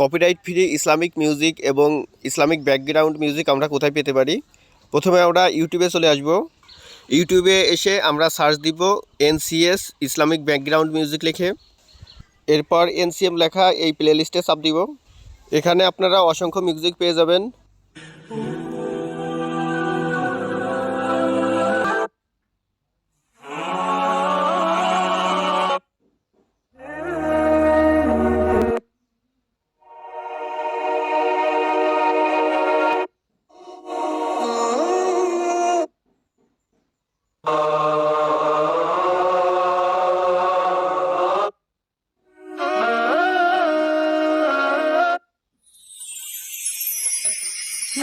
Copyright free Islamic music এবং Islamic background music আমরা কোথায় পেতে পারি? প্রথমে আমরা ইউটিউবে চলে আসব। ইউটিউবে এসে আমরা সার্চ দিব এনসিএস ইসলামিক ব্যাকগ্রাউন্ড মিউজিক লিখে। এরপর এনসিএম লেখা এই প্লে লিস্টে সাপ দিব। এখানে আপনারা অসংখ্য মিউজিক পেয়ে যাবেন। এই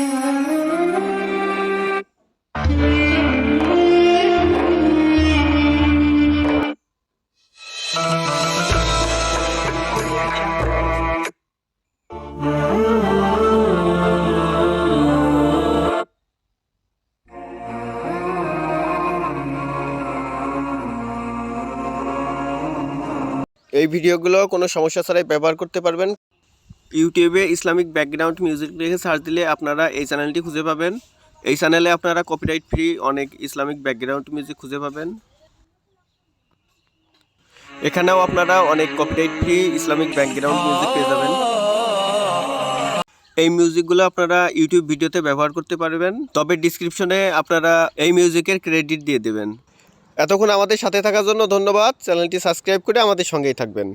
ভিডিওগুলো কোনো সমস্যা ছাড়াই ব্যবহার করতে পারবেন। ইউটিউবে ইসলামিক ব্যাকগ্রাউন্ড মিউজিক লিখে সার্চ দিলে আপনারা এই চ্যানেলটি খুঁজে পাবেন। এই চ্যানেলে আপনারা কপিরাইট ফ্রি অনেক ইসলামিক ব্যাকগ্রাউন্ড মিউজিক খুঁজে পাবেন। এখানেও আপনারা অনেক copyright free Islamic background music পেয়ে যাবেন। এই মিউজিকগুলো আপনারা ইউটিউব ভিডিওতে ব্যবহার করতে পারবেন, তবে ডিসক্রিপশনে আপনারা এই মিউজিকের ক্রেডিট দিয়ে দেবেন। এতক্ষণ আমাদের সাথে থাকার জন্য ধন্যবাদ। চ্যানেলটি সাবস্ক্রাইব করে আমাদের সঙ্গেই থাকবেন।